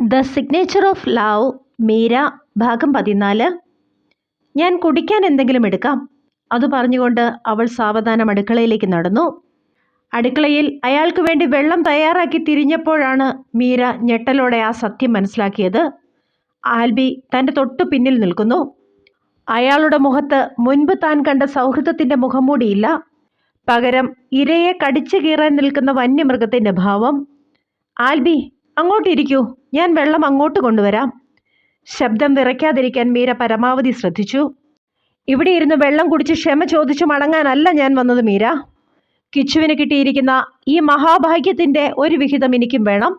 The signature of love Meera ഭാഗം പതിനാല്. ഞാൻ കുടിക്കാൻ എന്തെങ്കിലും എടുക്കാം. അത് പറഞ്ഞുകൊണ്ട് അവൾ സാവധാനം അടുക്കളയിലേക്ക് നടന്നു. അടുക്കളയിൽ അയാൾക്ക് വേണ്ടി വെള്ളം തയ്യാറാക്കി തിരിഞ്ഞപ്പോഴാണ് മീര ഞെട്ടലോടെ ആ സത്യം മനസ്സിലാക്കിയത്. ആൽബി തന്റെ തൊട്ടു പിന്നിൽ നിൽക്കുന്നു. അയാളുടെ മുഖത്ത് മുൻപ് താൻ കണ്ട സൗഹൃദത്തിന്റെ മുഖംമൂടിയില്ല. പകരം ഇരയെ കടിച്ചു കീറാൻ നിൽക്കുന്ന വന്യമൃഗത്തിന്റെ ഭാവം. ആൽബി അങ്ങോട്ടിരിക്കൂ. ഞാൻ വെള്ളം അങ്ങോട്ട് കൊണ്ടുവരാം. ശബ്ദം വിറയ്ക്കാതിരിക്കാൻ മീര പരമാവധി ശ്രദ്ധിച്ചു. ഇവിടെ ഇരുന്ന് വെള്ളം കുടിച്ച് ക്ഷമ ചോദിച്ചു മടങ്ങാനല്ല ഞാൻ വന്നത് മീര. കിച്ചുവിന് കിട്ടിയിരിക്കുന്ന ഈ മഹാഭാഗ്യത്തിന്റെ ഒരു വിഹിതം എനിക്കും വേണം.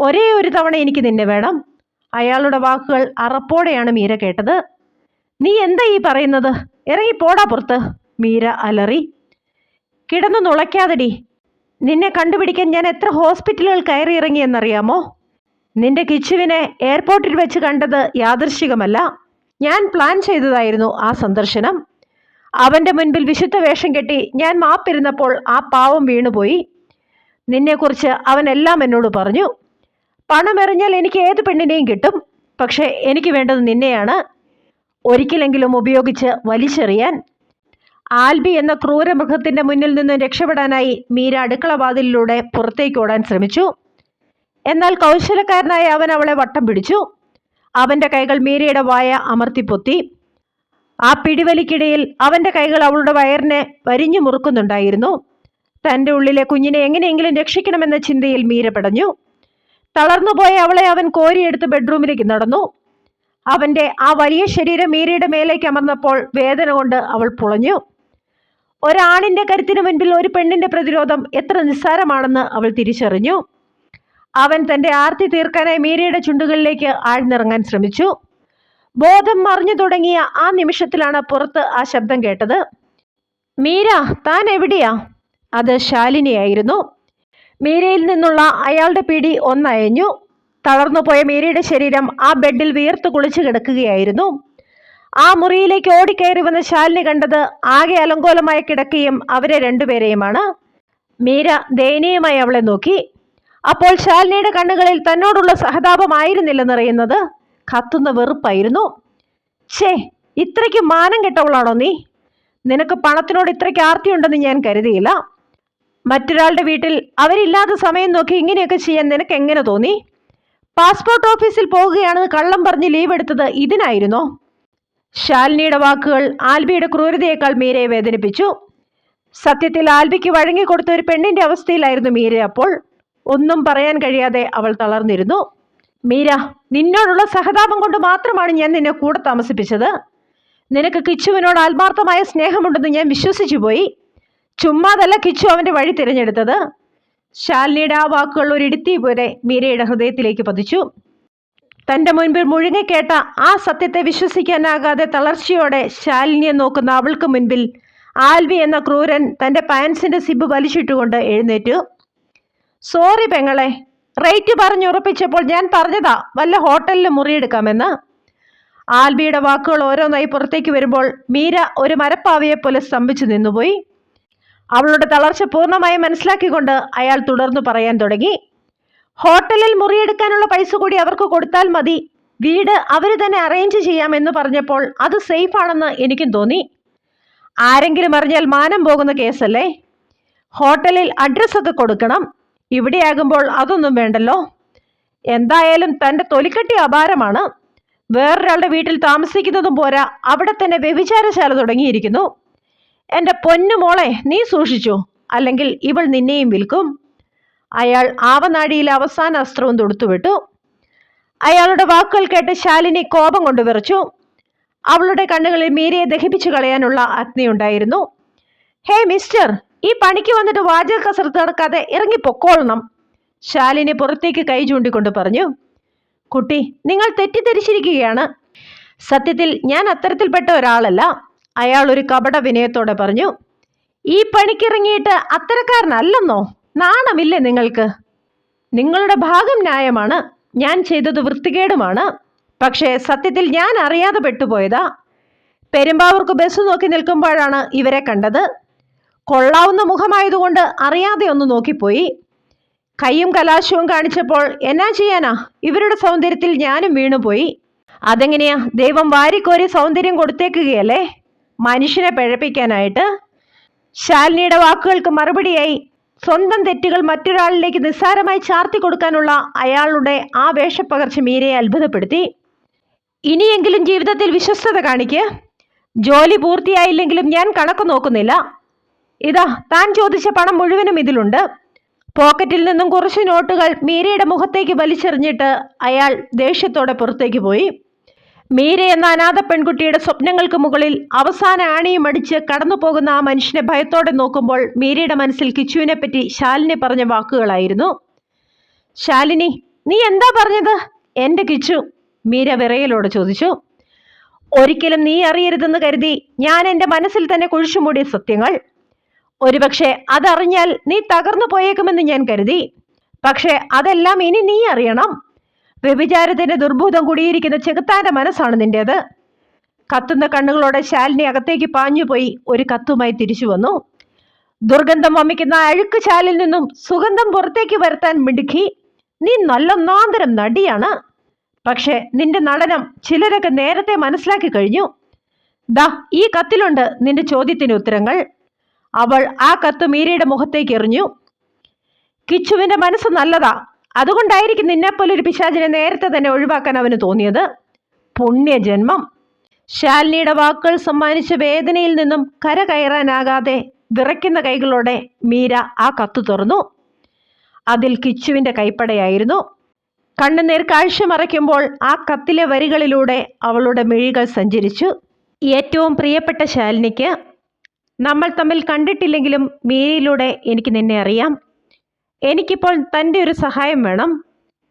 ഒരേ ഒരു തവണ എനിക്ക് നിന്നെ വേണം. അയാളുടെ വാക്കുകൾ അറപ്പോടെയാണ് മീര കേട്ടത്. നീ എന്താ ഈ പറയുന്നത്? ഇറങ്ങി പോടാ പുറത്ത്. മീര അലറി. കിടന്നു നുളയ്ക്കാതെടി. നിന്നെ കണ്ടുപിടിക്കാൻ ഞാൻ എത്ര ഹോസ്പിറ്റലുകൾ കയറി ഇറങ്ങിയെന്നറിയാമോ? നിന്റെ കിച്ചുവിനെ എയർപോർട്ടിൽ വെച്ച് കണ്ടത് യാദൃശികമല്ല. ഞാൻ പ്ലാൻ ചെയ്തതായിരുന്നു ആ സന്ദർശനം. അവന്റെ മുൻപിൽ വിശുദ്ധ വേഷം കെട്ടി ഞാൻ മാപ്പിരുന്നപ്പോൾ ആ പാവം വീണുപോയി. നിന്നെക്കുറിച്ച് അവൻ എല്ലാം എന്നോട് പറഞ്ഞു. പണമെറിഞ്ഞാൽ എനിക്ക് ഏത് പെണ്ണിനെയും കിട്ടും. പക്ഷേ എനിക്ക് വേണ്ടത് നിന്നെയാണ്. ഒരിക്കലെങ്കിലും ഉപയോഗിച്ച് വലിച്ചെറിയാൻ. ആൽബി എന്ന ക്രൂരമൃഗത്തിന്റെ മുന്നിൽ നിന്ന് രക്ഷപ്പെടാനായി മീര അടുക്കളവാതിലിലൂടെ പുറത്തേക്ക് ഓടാൻ ശ്രമിച്ചു. എന്നാൽ കൗശലക്കാരനായ അവൻ അവളെ വട്ടം പിടിച്ചു. അവന്റെ കൈകൾ മീരയുടെ വായ അമർത്തിപ്പൊത്തി ആ പിടിവലിക്കിടയിൽ അവന്റെ കൈകൾ അവളുടെ വയറിനെ വരിഞ്ഞു മുറുക്കുന്നുണ്ടായിരുന്നു. തന്റെ ഉള്ളിലെ കുഞ്ഞിനെ എങ്ങനെയെങ്കിലും രക്ഷിക്കണമെന്ന ചിന്തയിൽ മീര പടഞ്ഞു. തളർന്നുപോയ അവളെ അവൻ കോരിയെടുത്ത് ബെഡ്റൂമിലേക്ക് നടന്നു. അവന്റെ ആ വലിയ ശരീരം മീരയുടെ മേലേക്ക് അമർന്നപ്പോൾ വേദന കൊണ്ട് അവൾ പുളഞ്ഞു. ഒരാണിന്റെ കരുത്തിനു മുൻപിൽ ഒരു പെണ്ണിന്റെ പ്രതിരോധം എത്ര നിസ്സാരമാണെന്ന് അവൾ തിരിച്ചറിഞ്ഞു. അവൻ തന്റെ ആർത്തി തീർക്കാനായി മീരയുടെ ചുണ്ടുകളിലേക്ക് ആഴ്ന്നിറങ്ങാൻ ശ്രമിച്ചു. ബോധം മറിഞ്ഞു തുടങ്ങിയ ആ നിമിഷത്തിലാണ് പുറത്ത് ആ ശബ്ദം കേട്ടത്. മീര താൻ എവിടെയാ? അത് ശാലിനിയായിരുന്നു. മീരയിൽ നിന്നുള്ള അയാളുടെ പിടി ഒന്നയഞ്ഞു. തളർന്നു പോയ മീരയുടെ ശരീരം ആ ബെഡിൽ വീർത്ത് കുളിച്ചു കിടക്കുകയായിരുന്നു. ആ മുറിയിലേക്ക് ഓടിക്കയറി വന്ന ശാലിനി കണ്ടത് ആകെ അലങ്കോലമായ കിടക്കുകയും അവരെ രണ്ടുപേരെയുമാണ്. മീര ദയനീയമായി അവളെ നോക്കി. അപ്പോൾ ശാലിനിയുടെ കണ്ണുകളിൽ തന്നോടുള്ള സഹതാപമായിരുന്നില്ലെന്നറിയുന്നത് കത്തുന്ന വെറുപ്പായിരുന്നു. ഛേ ഇത്രയ്ക്ക് മാനം കെട്ടവളാണോ നീ? നിനക്ക് പണത്തിനോട് ഇത്രയ്ക്ക് ആർത്തിയുണ്ടെന്ന് ഞാൻ കരുതിയില്ല. മറ്റൊരാളുടെ വീട്ടിൽ അവരില്ലാത്ത സമയം നോക്കി ഇങ്ങനെയൊക്കെ ചെയ്യാൻ നിനക്ക് എങ്ങനെ തോന്നി? പാസ്പോർട്ട് ഓഫീസിൽ പോവുകയാണെന്ന് കള്ളം പറഞ്ഞ് ലീവ് എടുത്തത് ഇതിനായിരുന്നോ? ശാലിനിയുടെ വാക്കുകൾ ആൽബിയുടെ ക്രൂരതയേക്കാൾ മീരയെ വേദനിപ്പിച്ചു. സത്യത്തിൽ ആൽബിക്ക് വഴങ്ങിക്കൊടുത്ത ഒരു പെണ്ണിന്റെ അവസ്ഥയിലായിരുന്നു മീര അപ്പോൾ. ഒന്നും പറയാൻ കഴിയാതെ അവൾ തളർന്നിരുന്നു. മീര നിന്നോടുള്ള സഹതാപം കൊണ്ട് മാത്രമാണ് ഞാൻ നിന്നെ കൂടെ താമസിപ്പിച്ചത്. നിനക്ക് കിച്ചുവിനോട് ആത്മാർത്ഥമായ സ്നേഹമുണ്ടെന്ന് ഞാൻ വിശ്വസിച്ചു പോയി. ചുമ്മാതല്ല കിച്ചു അവന്റെ വഴി തിരഞ്ഞെടുത്തത്. ശാലിനിയുടെ ആ വാക്കുകൾ ഒരു ഇടുത്തി പോലെ മീരയുടെ ഹൃദയത്തിലേക്ക് പതിച്ചു. തന്റെ മുൻപിൽ മുഴുങ്ങിക്കേട്ട ആ സത്യത്തെ വിശ്വസിക്കാനാകാതെ തളർച്ചയോടെ ശാലിനിയെ നോക്കുന്ന അവൾക്ക് മുൻപിൽ ആൽവി എന്ന ക്രൂരൻ തന്റെ പാൻസിന്റെ സിബ് വലിച്ചിട്ടുകൊണ്ട് എഴുന്നേറ്റു. സോറി പെങ്ങളെ റേറ്റ് പറഞ്ഞുറപ്പിച്ചപ്പോൾ ഞാൻ പറഞ്ഞതാ വല്ല ഹോട്ടലിൽ മുറിയെടുക്കാമെന്ന്. ആൽബിയുടെ വാക്കുകൾ ഓരോന്നായി പുറത്തേക്ക് വരുമ്പോൾ മീര ഒരു മരപ്പാവയെ പോലെ സ്തംഭിച്ചു നിന്നുപോയി. അവളുടെ തളർച്ച പൂർണമായി മനസ്സിലാക്കിക്കൊണ്ട് അയാൾ തുടർന്നു പറയാൻ തുടങ്ങി. ഹോട്ടലിൽ മുറിയെടുക്കാനുള്ള പൈസ കൂടി അവർക്ക് കൊടുത്താൽ മതി. വീട് അവർ തന്നെ അറേഞ്ച് ചെയ്യാമെന്ന് പറഞ്ഞപ്പോൾ അത് സേഫ് ആണെന്ന് എനിക്കും തോന്നി. ആരെങ്കിലും അറിഞ്ഞാൽ മാനം പോകുന്ന കേസല്ലേ? ഹോട്ടലിൽ അഡ്രസ്സൊക്കെ കൊടുക്കണം. ഇവിടെയാകുമ്പോൾ അതൊന്നും വേണ്ടല്ലോ. എന്തായാലും തന്റെ തൊലിക്കെട്ടി അപാരമാണ്. വേറൊരാളുടെ വീട്ടിൽ താമസിക്കുന്നതും പോരാ. അവിടെ തന്നെ വ്യഭിചാരശാല തുടങ്ങിയിരിക്കുന്നു. എന്റെ പൊന്നു മോളെ നീ സൂക്ഷിച്ചു? അല്ലെങ്കിൽ ഇവൾ നിന്നെയും വിൽക്കും. അയാൾ ആവനാടിയിൽ അവസാന അസ്ത്രവും തൊടുത്തുവിട്ടു. അയാളുടെ വാക്കുകൾ കേട്ട് ശാലിനി കോപം കൊണ്ട് വിറച്ചു. അവളുടെ കണ്ണുകളിൽ മീരയെ ദഹിപ്പിച്ചു കളയാനുള്ള അഗ്നിയുണ്ടായിരുന്നു ഹേ മിസ്റ്റർ ഈ പണിക്ക് വന്നിട്ട് വാചക കസരത്ത് നടക്കാതെ ഇറങ്ങി പൊക്കോളണം ശാലിനി പുറത്തേക്ക് കൈ ചൂണ്ടിക്കൊണ്ട് പറഞ്ഞു. കുട്ടി നിങ്ങൾ തെറ്റിദ്ധരിച്ചിരിക്കുകയാണ്. സത്യത്തിൽ ഞാൻ അത്തരത്തിൽപ്പെട്ട ഒരാളല്ല. അയാൾ ഒരു കപട വിനയത്തോടെ പറഞ്ഞു. ഈ പണിക്കിറങ്ങിയിട്ട് അത്തരക്കാരനല്ലെന്നോ? നാണമില്ലേ നിങ്ങൾക്ക്? നിങ്ങളുടെ ഭാഗം ന്യായമാണ്. ഞാൻ ചെയ്തത് വൃത്തികേടുമാണ്. പക്ഷേ സത്യത്തിൽ ഞാൻ അറിയാതെ പെട്ടുപോയതാ. പെരുമ്പാവൂർക്ക് ബസ് നോക്കി നിൽക്കുമ്പോഴാണ് ഇവരെ കണ്ടത്. കൊള്ളാവുന്ന മുഖമായതുകൊണ്ട് അറിയാതെ ഒന്ന് നോക്കിപ്പോയി. കയ്യും കലാശവും കാണിച്ചപ്പോൾ എന്നാ ചെയ്യാനാ? ഇവരുടെ സൗന്ദര്യത്തിൽ ഞാനും വീണുപോയി. അതെങ്ങനെയാ? ദൈവം വാരിക്കോരി സൗന്ദര്യം കൊടുത്തേക്കുകയല്ലേ? മനുഷ്യനെ പിഴപ്പിക്കാനായിട്ട്. ശാലിനിയുടെ വാക്കുകൾക്ക് മറുപടിയായി സ്വന്തം തെറ്റുകൾ മറ്റൊരാളിലേക്ക് നിസ്സാരമായി ചാർത്തി കൊടുക്കാനുള്ള അയാളുടെ ആ വേഷപ്പകർച്ച മീരയെ അത്ഭുതപ്പെടുത്തി. ഇനിയെങ്കിലും ജീവിതത്തിൽ വിശ്വസ്തത കാണിക്ക്. ജോലി പൂർത്തിയായില്ലെങ്കിലും ഞാൻ കണക്ക് നോക്കുന്നില്ല. ഇതാ താൻ ചോദിച്ച പണം മുഴുവനും ഇതിലുണ്ട്. പോക്കറ്റിൽ നിന്നും കുറച്ച് നോട്ടുകൾ മീരയുടെ മുഖത്തേക്ക് വലിച്ചെറിഞ്ഞിട്ട് അയാൾ ദേഷ്യത്തോടെ പുറത്തേക്ക് പോയി. മീര എന്ന അനാഥ പെൺകുട്ടിയുടെ സ്വപ്നങ്ങൾക്ക് മുകളിൽ അവസാന ആണിയും അടിച്ച് കടന്നു പോകുന്ന ആ മനുഷ്യനെ ഭയത്തോടെ നോക്കുമ്പോൾ മീരയുടെ മനസ്സിൽ കിച്ചുവിനെ പറ്റി ശാലിനി പറഞ്ഞ വാക്കുകളായിരുന്നു. ശാലിനി നീ എന്താ പറഞ്ഞത്? എന്റെ കിച്ചു മീര വിറയലോട് ചോദിച്ചു. ഒരിക്കലും നീ അറിയരുതെന്ന് കരുതി ഞാൻ എന്റെ മനസ്സിൽ തന്നെ കുഴിച്ചുമൂടിയ സത്യങ്ങൾ. ഒരുപക്ഷെ അതറിഞ്ഞാൽ നീ തകർന്നു പോയേക്കുമെന്ന് ഞാൻ കരുതി. പക്ഷേ അതെല്ലാം ഇനി നീ അറിയണം. വ്യഭിചാരത്തിന്റെ ദുർഭൂതം കുടിയിരിക്കുന്ന ചെകുത്താന്റെ മനസ്സാണ് നിന്റേത്. കത്തുന്ന കണ്ണുകളോടെ ശാലിനി അകത്തേക്ക് പാഞ്ഞുപോയി ഒരു കത്തുമായി തിരിച്ചു വന്നു. ദുർഗന്ധം വമിക്കുന്ന അഴുക്ക് ചാലിൽ നിന്നും സുഗന്ധം പുറത്തേക്ക് വരുത്താൻ മിടുക്കി. നീ നല്ല നല്ലൊന്നാന്തരം നടിയാണ്. പക്ഷെ നിന്റെ നടനം ചിലരൊക്കെ നേരത്തെ മനസ്സിലാക്കി കഴിഞ്ഞു. ദാ ഈ കത്തിലുണ്ട് നിന്റെ ചോദ്യത്തിന് ഉത്തരങ്ങൾ. അവൾ ആ കത്ത് മീരയുടെ മുഖത്തേക്ക് എറിഞ്ഞു. കിച്ചുവിന്റെ മനസ്സ് നല്ലതാ. അതുകൊണ്ടായിരിക്കും നിന്നെപ്പോലെ ഒരു പിശാചിനെ നേരത്തെ തന്നെ ഒഴിവാക്കാൻ അവന് തോന്നിയത്. പുണ്യജന്മം. ശാലിനിയുടെ വാക്കുകൾ സമ്മാനിച്ച വേദനയിൽ നിന്നും കര കയറാനാകാതെ വിറയ്ക്കുന്ന കൈകളോടെ മീര ആ കത്ത് തുറന്നു. അതിൽ കിച്ചുവിന്റെ കൈപ്പടയായിരുന്നു. കണ്ണുനീർ കാഴ്ച മറയ്ക്കുമ്പോൾ ആ കത്തിലെ വരികളിലൂടെ അവളുടെ മിഴികൾ സഞ്ചരിച്ചു. ഏറ്റവും പ്രിയപ്പെട്ട ശാലിനിക്ക് നമ്മൾ തമ്മിൽ കണ്ടിട്ടില്ലെങ്കിലും മീരയിലൂടെ എനിക്ക് നിന്നെ അറിയാം. എനിക്കിപ്പോൾ തന്റെ ഒരു സഹായം വേണം.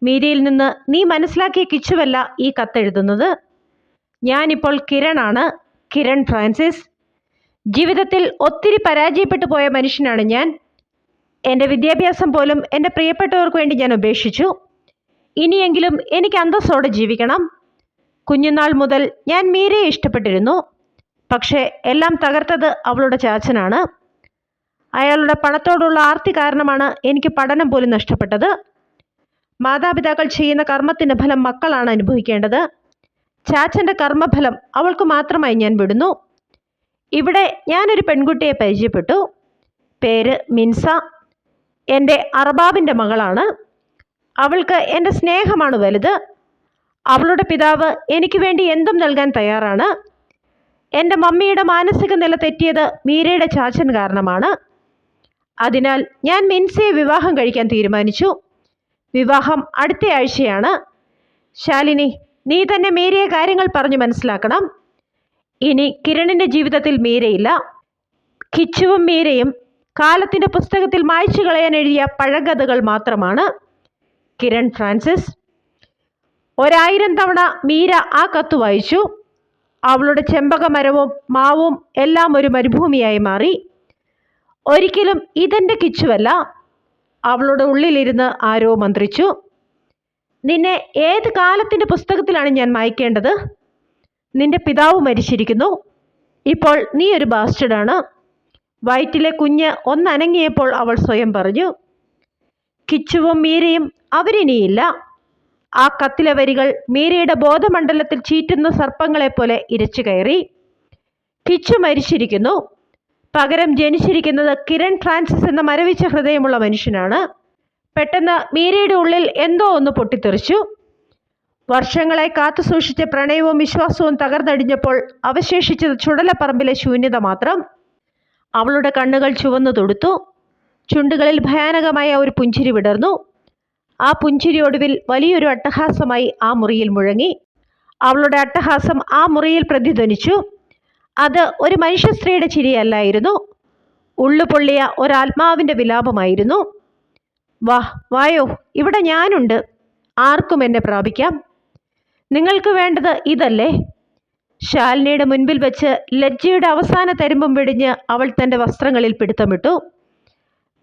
മീരയിൽ നിന്ന് നീ മനസ്സിലാക്കിയ കിച്ചുവല്ല ഈ കത്തെഴുതുന്നത്? ഞാനിപ്പോൾ കിരണാണ്. കിരൺ ഫ്രാൻസിസ്. ജീവിതത്തിൽ ഒത്തിരി പരാജയപ്പെട്ടു പോയ മനുഷ്യനാണ് ഞാൻ. എന്റെ വിദ്യാഭ്യാസം പോലും എന്റെ പ്രിയപ്പെട്ടവർക്ക് വേണ്ടി ഞാൻ ഉപേക്ഷിച്ചു. ഇനിയെങ്കിലും എനിക്ക് അന്തസ്സോടെ ജീവിക്കണം. കുഞ്ഞുനാൾ മുതൽ ഞാൻ മീരയെ ഇഷ്ടപ്പെട്ടിരുന്നു. പക്ഷേ എല്ലാം തകർത്തത് അവളുടെ ചാച്ചനാണ്. അയാളുടെ പണത്തോടുള്ള ആർത്തി കാരണമാണ് എനിക്ക് പഠനം പോലും നഷ്ടപ്പെട്ടത്. മാതാപിതാക്കൾ ചെയ്യുന്ന കർമ്മത്തിന്റെ ഫലം മക്കളാണ് അനുഭവിക്കേണ്ടത്. ചാച്ചന്റെ കർമ്മഫലം അവൾക്ക് മാത്രമായി ഞാൻ വിടുന്നു. ഇവിടെ ഞാനൊരു പെൺകുട്ടിയെ പരിചയപ്പെട്ടു. പേര് മിൻസ. എന്റെ അറബാബിന്റെ മകളാണ്. അവൾക്ക് എന്റെ സ്നേഹമാണ് വലുത്. അവളുടെ പിതാവ് എനിക്ക് വേണ്ടി എന്തും നൽകാൻ തയ്യാറാണ്. എന്റെ മമ്മിയുടെ മാനസിക നില തെറ്റിയത് മീരയുടെ ചാച്ചൻ കാരണമാണ്. അതിനാൽ ഞാൻ മിൻസയെ വിവാഹം കഴിക്കാൻ തീരുമാനിച്ചു. വിവാഹം അടുത്ത ആഴ്ചയാണ്. ശാലിനി നീ തന്നെ മീരയെ കാര്യങ്ങൾ പറഞ്ഞു മനസ്സിലാക്കണം. ഇനി കിരണിന്റെ ജീവിതത്തിൽ മീരയില്ല. കിച്ചുവും മീരയും കാലത്തിന്റെ പുസ്തകത്തിൽ മായ്ച്ചു കളയാൻ എഴുതിയ പഴങ്കഥകൾ മാത്രമാണ്. കിരൺ ഫ്രാൻസിസ് ഒരായിരം തവണ മീര ആ കത്ത് വായിച്ചു. അവളുടെ ചെമ്പകമരവും മാവും എല്ലാം ഒരു മരുഭൂമിയായി മാറി. ഒരിക്കലും ഇതെന്റെ കിച്ചുവല്ല. അവളുടെ ഉള്ളിലിരുന്ന് ആരോ മന്ത്രിച്ചു. നിന്നെ ഏത് കാലത്തിന്റെ പുസ്തകത്തിലാണ് ഞാൻ മായ്ക്കേണ്ടത്? നിന്റെ പിതാവ് മരിച്ചിരിക്കുന്നു. ഇപ്പോൾ നീ ഒരു ബാസ്റ്റഡാണ് വയറ്റിലെ കുഞ്ഞ് ഒന്നനങ്ങിയപ്പോൾ അവൾ സ്വയം പറഞ്ഞു കിച്ചുവും മീരയും അവരിനിയില്ല. ആ കത്തിലെ വരികൾ മീരയുടെ ബോധമണ്ഡലത്തിൽ ചീറ്റുന്ന സർപ്പങ്ങളെപ്പോലെ ഇരച്ചു കയറി. കിച്ചു മരിച്ചിരിക്കുന്നു. പകരം ജനിച്ചിരിക്കുന്നത് കിരൺ ഫ്രാൻസിസ് എന്ന മരവിച്ച ഹൃദയമുള്ള മനുഷ്യനാണ്. പെട്ടെന്ന് മീരയുടെ ഉള്ളിൽ എന്തോ ഒന്ന് പൊട്ടിത്തെറിച്ചു. കാത്തു സൂക്ഷിച്ച പ്രണയവും വിശ്വാസവും തകർന്നടിഞ്ഞപ്പോൾ അവശേഷിച്ചത് ചുടലപ്പറമ്പിലെ ശൂന്യത മാത്രം. അവളുടെ കണ്ണുകൾ ചുവന്നു തൊടുത്തു. ചുണ്ടുകളിൽ ഭയാനകമായ ഒരു പുഞ്ചിരി വിടർന്നു. ആ പുഞ്ചിരി ഒടുവിൽ വലിയൊരു അട്ടഹാസമായി ആ മുറിയിൽ മുഴങ്ങി. അവളുടെ അട്ടഹാസം ആ മുറിയിൽ പ്രതിധ്വനിച്ചു. അത് ഒരു മനുഷ്യ സ്ത്രീയുടെ ചിരിയല്ലായിരുന്നു. ഉള്ളുപൊള്ളിയ ഒരാത്മാവിന്റെ വിലാപമായിരുന്നു. വാ വായോ ഇവിടെ ഞാനുണ്ട്. ആർക്കും എന്നെ പ്രാപിക്കാം. നിങ്ങൾക്ക് വേണ്ടത് ഇതല്ലേ? ശാലിനിയുടെ മുൻപിൽ വെച്ച് ലജ്ജയുടെ അവസാന തരുമ്പം വെടിഞ്ഞ് അവൾ തന്റെ വസ്ത്രങ്ങളിൽ പിടുത്തമിട്ടു.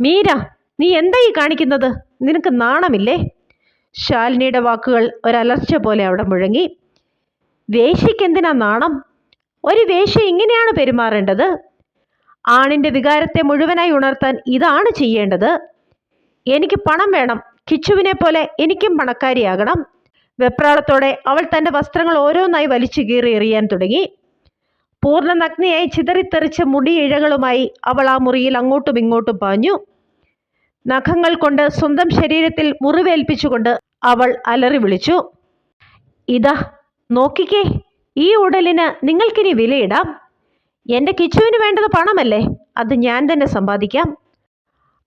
മീര നീ എന്താ ഈ കാണിക്കുന്നത്? നിനക്ക് നാണമില്ലേ? ശാലിനിയുടെ വാക്കുകൾ ഒരലർച്ച പോലെ അവിടെ മുഴങ്ങി. വേശിക്കെന്തിനാ നാണം? ഒരു വേശ്യ ഇങ്ങനെയാണ് പെരുമാറേണ്ടത്? ആണിന്റെ വികാരത്തെ മുഴുവനായി ഉണർത്താൻ ഇതാണ് ചെയ്യേണ്ടത്. എനിക്ക് പണം വേണം കിച്ചുവിനെ പോലെ എനിക്കും പണക്കാരിയാകണം. വെപ്രാളത്തോടെ അവൾ തന്റെ വസ്ത്രങ്ങൾ ഓരോന്നായി വലിച്ചു കീറി എറിയാൻ തുടങ്ങി. പൂർണ നഗ്നയായി ചിതറിത്തെറിച്ച മുടിയിഴകളുമായി അവൾ ആ മുറിയിൽ അങ്ങോട്ടും ഇങ്ങോട്ടും പാഞ്ഞു. നഖങ്ങൾ കൊണ്ട് സ്വന്തം ശരീരത്തിൽ മുറിവേൽപ്പിച്ചുകൊണ്ട് അവൾ അലറി വിളിച്ചു. ഇതാ നോക്കിക്കേ ഈ ഉടലിന് നിങ്ങൾക്കിനി വിലയിടാം. എന്റെ കിച്ചുവിന് വേണ്ടത് പണമല്ലേ? അത് ഞാൻ തന്നെ സമ്പാദിക്കാം.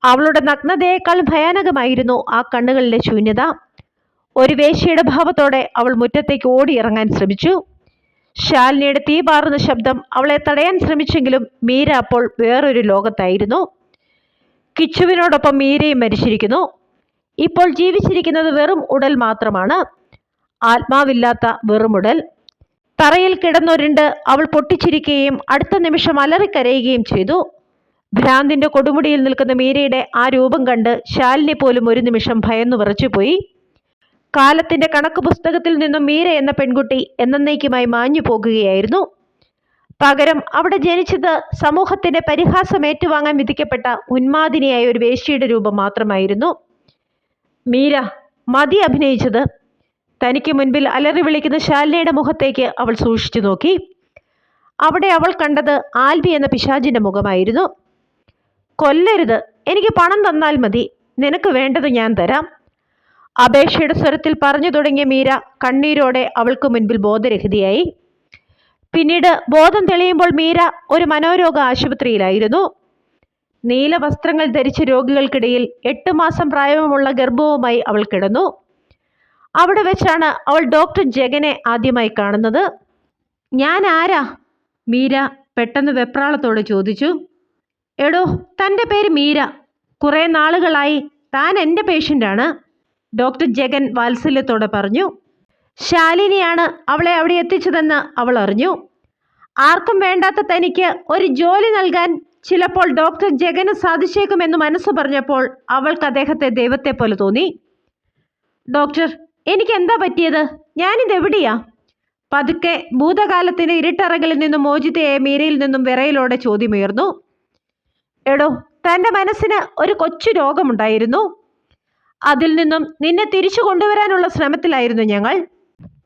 അവളുടെ നഗ്നതയേക്കാൾ ഭയാനകമായിരുന്നു ആ കണ്ണുകളിലെ ശൂന്യത. ഒരു വേശ്യയുടെ ഭാവത്തോടെ അവൾ മുറ്റത്തേക്ക് ഓടിയിറങ്ങാൻ ശ്രമിച്ചു. ശാലിനിയുടെ തീ പാറുന്ന ശബ്ദം അവളെ തടയാൻ ശ്രമിച്ചെങ്കിലും മീര അപ്പോൾ വേറൊരു ലോകത്തായിരുന്നു. കിച്ചുവിനോടൊപ്പം മീരയും മരിച്ചിരിക്കുന്നു. ഇപ്പോൾ ജീവിച്ചിരിക്കുന്നത് വെറും ഉടൽ മാത്രമാണ്. ആത്മാവില്ലാത്ത വെറുമുടൽ തറയിൽ കിടന്നൊരുണ്ട്. അവൾ പൊട്ടിച്ചിരിക്കുകയും അടുത്ത നിമിഷം അലറിക്കരയുകയും ചെയ്തു. ഭ്രാന്തിന്റെ കൊടുമുടിയിൽ നിൽക്കുന്ന മീരയുടെ ആ രൂപം കണ്ട് ശാലിനി പോലും ഒരു നിമിഷം ഭയന്നു വിറച്ചുപോയി. കാലത്തിന്റെ കണക്ക് പുസ്തകത്തിൽ നിന്നും മീര എന്ന പെൺകുട്ടി എന്നേക്കുമായി മാഞ്ഞു പോകുകയായിരുന്നു. പകരം അവിടെ ജനിച്ചത് സമൂഹത്തിന്റെ പരിഹാസം ഏറ്റുവാങ്ങാൻ വിധിക്കപ്പെട്ട ഉന്മാദിനിയായ ഒരു വേശ്യയുടെ രൂപം മാത്രമായിരുന്നു. മീര മതി അഭിനയിച്ചത് തനിക്ക് മുൻപിൽ അലറി വിളിക്കുന്ന ശാലിനിയുടെ മുഖത്തേക്ക് അവൾ സൂക്ഷിച്ചു നോക്കി. അവിടെ അവൾ കണ്ടത് ആൽബി എന്ന പിശാചിന്റെ മുഖമായിരുന്നു. കൊല്ലരുത്. എനിക്ക് പണം തന്നാൽ മതി. നിനക്ക് വേണ്ടത് ഞാൻ തരാം. അപേക്ഷയുടെ സ്വരത്തിൽ പറഞ്ഞു തുടങ്ങിയ മീര കണ്ണീരോടെ അവൾക്ക് മുൻപിൽ ബോധരഹിതയായി. പിന്നീട് ബോധം തെളിയുമ്പോൾ മീര ഒരു മനോരോഗ ആശുപത്രിയിലായിരുന്നു. നീല വസ്ത്രങ്ങൾ ധരിച്ച രോഗികൾക്കിടയിൽ എട്ട് മാസം പ്രായമുള്ള ഗർഭവുമായി അവൾ കിടന്നു. അവിടെ വെച്ചാണ് അവൾ ഡോക്ടർ ജഗനെ ആദ്യമായി കാണുന്നത്. ഞാൻ ആരാ? മീര പെട്ടെന്ന് വെപ്രാളത്തോട് ചോദിച്ചു. എടോ തന്റെ പേര് മീര. കുറേ നാളുകളായി താൻ എന്റെ പേഷ്യന്റാണ് ഡോക്ടർ ജഗൻ വാത്സല്യത്തോടെ പറഞ്ഞു. ശാലിനിയാണ് അവളെ അവിടെ എത്തിച്ചതെന്ന് അവൾ അറിഞ്ഞു. ആർക്കും വേണ്ടാത്ത തനിക്ക് ഒരു ജോലി നൽകാൻ ചിലപ്പോൾ ഡോക്ടർ ജഗന് സാധിച്ചേക്കുമെന്ന് മനസ്സ് പറഞ്ഞപ്പോൾ അവൾക്ക് അദ്ദേഹത്തെ ദൈവത്തെ പോലെ തോന്നി. ഡോക്ടർ എനിക്ക് എന്താ പറ്റിയത്? ഞാനിത് എവിടെയാ പതുക്കെ ഭൂതകാലത്തിന്റെ ഇരുട്ടറകളിൽ നിന്നും മോചിതയായ മീരയിൽ നിന്നും വിറയിലോടെ ചോദ്യമുയർന്നു. എടോ തന്റെ മനസ്സിന് ഒരു കൊച്ചു രോഗമുണ്ടായിരുന്നു. അതിൽ നിന്നും നിന്നെ തിരിച്ചു കൊണ്ടുവരാനുള്ള ശ്രമത്തിലായിരുന്നു ഞങ്ങൾ.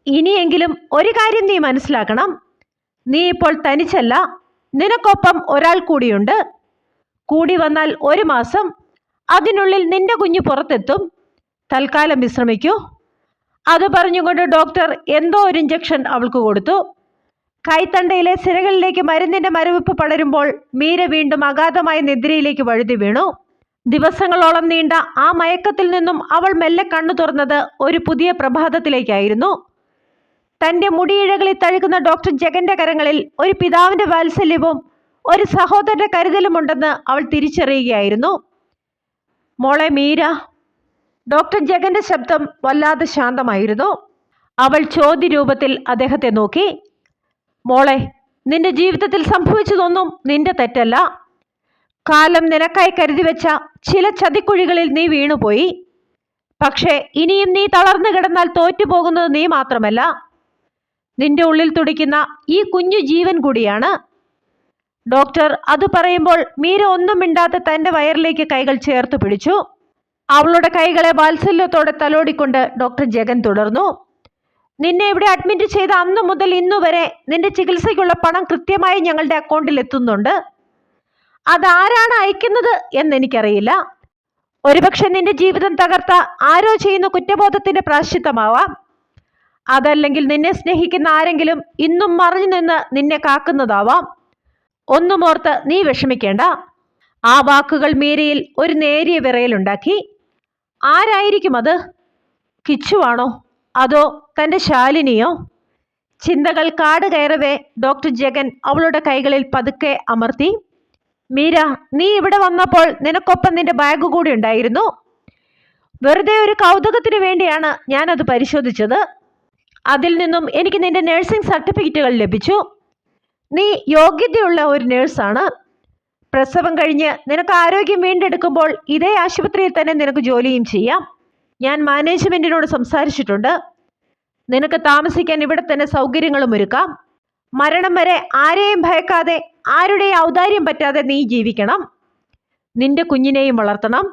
ഇനിയെങ്കിലും ഒരു കാര്യം നീ മനസ്സിലാക്കണം. നീ ഇപ്പോൾ തനിച്ചല്ല നിനക്കൊപ്പം ഒരാൾ കൂടിയുണ്ട്. കൂടി വന്നാൽ ഒരു മാസം അതിനുള്ളിൽ നിന്റെ കുഞ്ഞ് പുറത്തെത്തും. തൽക്കാലം വിശ്രമിക്കൂ. അത് പറഞ്ഞുകൊണ്ട് ഡോക്ടർ എന്തോ ഒരു ഇഞ്ചക്ഷൻ അവൾക്ക് കൊടുത്തു. കൈത്തണ്ടയിലെ സിരകളിലേക്ക് മരുന്നിന്റെ മരവിപ്പ് പടരുമ്പോൾ മീര വീണ്ടും അഗാധമായ നിദ്രയിലേക്ക് വഴുതി വീണു. ദിവസങ്ങളോളം നീണ്ട ആ മയക്കത്തിൽ നിന്നും അവൾ മെല്ലെ കണ്ണു തുറന്നത് ഒരു പുതിയ പ്രഭാതത്തിലേക്കായിരുന്നു. തന്റെ മുടിയിഴകളിൽ തഴുകുന്ന ഡോക്ടർ ജഗന്റെ കരങ്ങളിൽ ഒരു പിതാവിന്റെ വാത്സല്യവും ഒരു സഹോദരന്റെ കരുതലുമുണ്ടെന്ന് അവൾ തിരിച്ചറിയുകയായിരുന്നു. മോളെ മീര ഡോക്ടർ ജഗന്റെ ശബ്ദം വല്ലാതെ ശാന്തമായിരുന്നു. അവൾ ചോദ്യരൂപത്തിൽ അദ്ദേഹത്തെ നോക്കി. മോളെ നിന്റെ ജീവിതത്തിൽ സംഭവിച്ചതൊന്നും നിന്റെ തെറ്റല്ല. കാലം നിനക്കായി കരുതി വെച്ച ചില ചതിക്കുഴികളിൽ നീ വീണുപോയി. പക്ഷേ ഇനിയും നീ തളർന്നു കിടന്നാൽ തോറ്റുപോകുന്നത് നീ മാത്രമല്ല. നിന്റെ ഉള്ളിൽ തുടിക്കുന്ന ഈ കുഞ്ഞു ജീവൻ കൂടിയാണ്. ഡോക്ടർ അത് പറയുമ്പോൾ മീര ഒന്നും മിണ്ടാത്ത തന്റെ വയറിലേക്ക് കൈകൾ ചേർത്ത് പിടിച്ചു. അവളുടെ കൈകളെ വാത്സല്യത്തോടെ തലോടിക്കൊണ്ട് ഡോക്ടർ ജഗൻ തുടർന്നു. നിന്നെ ഇവിടെ അഡ്മിറ്റ് ചെയ്ത അന്നു മുതൽ ഇന്നുവരെ നിന്റെ ചികിത്സയ്ക്കുള്ള പണം കൃത്യമായി ഞങ്ങളുടെ അക്കൗണ്ടിൽ എത്തുന്നുണ്ട്. അതാരാണ് അയക്കുന്നത് എന്നെനിക്കറിയില്ല. ഒരുപക്ഷെ നിന്റെ ജീവിതം തകർത്ത ആരോ ചെയ്യുന്ന കുറ്റബോധത്തിന്റെ പ്രാശ്ചിത്തമാവാം അതല്ലെങ്കിൽ നിന്നെ സ്നേഹിക്കുന്ന ആരെങ്കിലും ഇന്നും മറിഞ്ഞു നിന്ന് നിന്നെ കാക്കുന്നതാവാം. ഒന്നുമോർത്ത് നീ വിഷമിക്കേണ്ട. ആ വാക്കുകൾ മീരയിൽ ഒരു നേരിയ വിറയലുണ്ടാക്കി. ആരായിരിക്കും അത്? കിച്ചുവാണോ? അതോ തന്റെ ശാലിനിയോ? ചിന്തകൾ കാട് കയറവേ ഡോക്ടർ ജഗൻ അവളുടെ കൈകളിൽ പതുക്കെ അമർത്തി. മീര നീ ഇവിടെ വന്നപ്പോൾ നിനക്കൊപ്പം നിന്റെ ബാഗ് കൂടി ഉണ്ടായിരുന്നു. വെറുതെ ഒരു കൗതുകത്തിന് വേണ്ടിയാണ് ഞാനത് പരിശോധിച്ചത്. അതിൽ നിന്നും എനിക്ക് നിന്റെ നഴ്സിംഗ് സർട്ടിഫിക്കറ്റുകൾ ലഭിച്ചു. നീ യോഗ്യതയുള്ള ഒരു നേഴ്സാണ് പ്രസവം കഴിഞ്ഞ് നിനക്ക് ആരോഗ്യം വീണ്ടെടുക്കുമ്പോൾ ഇതേ ആശുപത്രിയിൽ തന്നെ നിനക്ക് ജോലിയും ചെയ്യാം. ഞാൻ മാനേജ്മെന്റിനോട് സംസാരിച്ചിട്ടുണ്ട്. നിനക്ക് താമസിക്കാൻ ഇവിടെ തന്നെ സൗകര്യങ്ങളും ഒരുക്കാം. മരണം വരെ ആരെയും ഭയക്കാതെ ആരുടെയും ഔദാര്യം പറ്റാതെ നീ ജീവിക്കണം. നിന്റെ കുഞ്ഞിനെയും വളർത്തണം.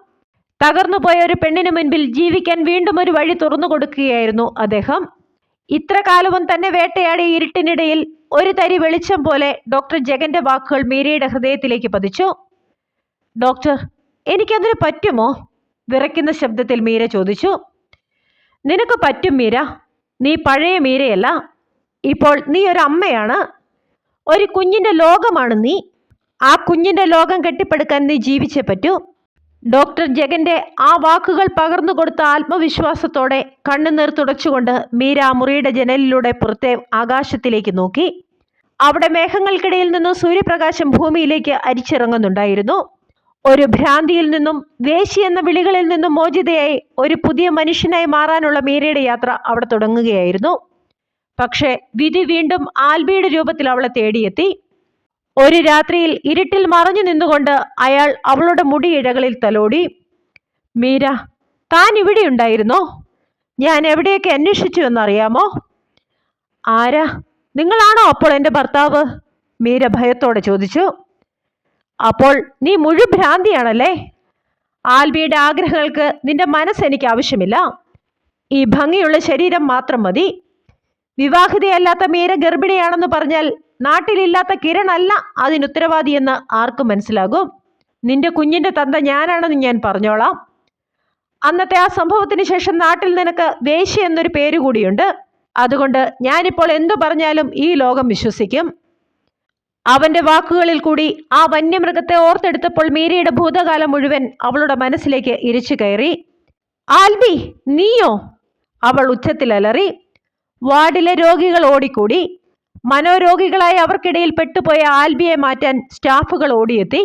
തകർന്നുപോയ ഒരു പെണ്ണിന് മുൻപിൽ ജീവിക്കാൻ വീണ്ടും ഒരു വഴി തുറന്നു കൊടുക്കുകയായിരുന്നു അദ്ദേഹം. ഇത്ര കാലവും തന്നെ വേട്ടയാടിയ ഇരുട്ടിനിടയിൽ ഒരു തരി വെളിച്ചം പോലെ ഡോക്ടർ ജഗന്റെ വാക്കുകൾ മീരയുടെ ഹൃദയത്തിലേക്ക് പതിച്ചു. ഡോക്ടർ എനിക്കതിന് പറ്റുമോ? വിറയ്ക്കുന്ന ശബ്ദത്തിൽ മീര ചോദിച്ചു. നിനക്ക് പറ്റും മീര. നീ പഴയ മീരയല്ല. ഇപ്പോൾ നീ ഒരു അമ്മയാണ്. ഒരു കുഞ്ഞിന്റെ ലോകമാണ് നീ. ആ കുഞ്ഞിന്റെ ലോകം കെട്ടിപ്പടുക്കാൻ നീ ജീവിച്ചേ പറ്റൂ. ഡോക്ടർ ജഗന്റെ ആ വാക്കുകൾ പകർന്നു കൊടുത്ത ആത്മവിശ്വാസത്തോടെ കണ്ണുനീർ തുടച്ചുകൊണ്ട് മീര മുറിയുടെ ജനലിലൂടെ പുറത്തെ ആകാശത്തിലേക്ക് നോക്കി. അവിടെ മേഘങ്ങൾക്കിടയിൽ നിന്നും സൂര്യപ്രകാശം ഭൂമിയിലേക്ക് അരിച്ചിറങ്ങുന്നുണ്ടായിരുന്നു. ഒരു ഭ്രാന്തിയിൽ നിന്നും വേശി എന്ന വിളികളിൽ നിന്നും മോചിതയായി ഒരു പുതിയ മനുഷ്യനായി മാറാനുള്ള മീരയുടെ യാത്ര അവിടെ തുടങ്ങുകയായിരുന്നു. പക്ഷേ വിധി വീണ്ടും ആൽബിയുടെ രൂപത്തിൽ അവളെ തേടിയെത്തി. ഒരു രാത്രിയിൽ ഇരുട്ടിൽ മറഞ്ഞു നിന്നുകൊണ്ട് അയാൾ അവളുടെ മുടിയിഴകളിൽ തലോടി. മീര താൻ ഇവിടെ ഉണ്ടായിരുന്നോ? ഞാൻ എവിടെയൊക്കെ അന്വേഷിച്ചു എന്നറിയാമോ? ആരാ? നിങ്ങളാണോ അപ്പോൾ എന്റെ ഭർത്താവ്? മീര ഭയത്തോടെ ചോദിച്ചു. അപ്പോൾ നീ മുഴുഭ്രാന്തിയാണല്ലേ? ആൽബിയുടെ ആഗ്രഹങ്ങൾക്ക് നിന്റെ മനസ്സ് എനിക്ക് ആവശ്യമില്ല. ഈ ഭംഗിയുള്ള ശരീരം മാത്രം മതി. വിവാഹിതയല്ലാത്ത മീര ഗർഭിണിയാണെന്ന് പറഞ്ഞാൽ നാട്ടിലില്ലാത്ത കിരണല്ല അതിനുത്തരവാദിയെന്ന് ആർക്കും മനസ്സിലാകും. നിന്റെ കുഞ്ഞിന്റെ തന്ത ഞാനാണെന്ന് ഞാൻ പറഞ്ഞോളാം. അന്നത്തെ ആ സംഭവത്തിന് ശേഷം നാട്ടിൽ നിനക്ക് ദേശീയ എന്നൊരു പേര് കൂടിയുണ്ട്. അതുകൊണ്ട് ഞാനിപ്പോൾ എന്തു പറഞ്ഞാലും ഈ ലോകം വിശ്വസിക്കും. അവന്റെ വാക്കുകളിൽ കൂടി ആ വന്യമൃഗത്തെ ഓർത്തെടുത്തപ്പോൾ മീരയുടെ ഭൂതകാലം മുഴുവൻ അവളുടെ മനസ്സിലേക്ക് ഇരിച്ചു കയറി. ആൽബി നീയോ? അവൾ ഉച്ചത്തിൽ അലറി. വാർഡിലെ രോഗികൾ ഓടിക്കൂടി. മനോരോഗികളായി അവർക്കിടയിൽ പെട്ടുപോയ ആൽബിയെ മാറ്റാൻ സ്റ്റാഫുകൾ ഓടിയെത്തി.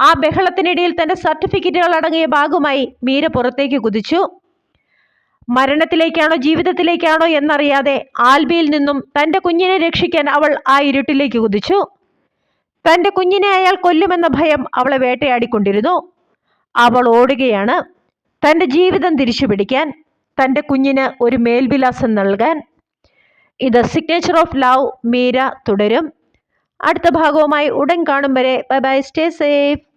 ആ ബഹളത്തിനിടയിൽ തന്റെ സർട്ടിഫിക്കറ്റുകൾ അടങ്ങിയ ബാഗുമായി മീര പുറത്തേക്ക് കുതിച്ചു. മരണത്തിലേക്കാണോ ജീവിതത്തിലേക്കാണോ എന്നറിയാതെ ആൽബിയിൽ നിന്നും തന്റെ കുഞ്ഞിനെ രക്ഷിക്കാൻ അവൾ ആ ഇരുട്ടിലേക്ക് കുതിച്ചു. തന്റെ കുഞ്ഞിനെ അയാൾ കൊല്ലുമെന്ന ഭയം അവളെ വേട്ടയാടിക്കൊണ്ടിരുന്നു. അവൾ ഓടുകയാണ്. തന്റെ ജീവിതം തിരിച്ചു പിടിക്കാൻ തന്റെ കുഞ്ഞിന് ഒരു മേൽവിലാസം നൽകാൻ ഇത് സിഗ്നേച്ചർ ഓഫ് ലവ് മീര തുടരും. അടുത്ത ഭാഗവുമായി ഉടൻ കാണും വരെ. Bye bye stay safe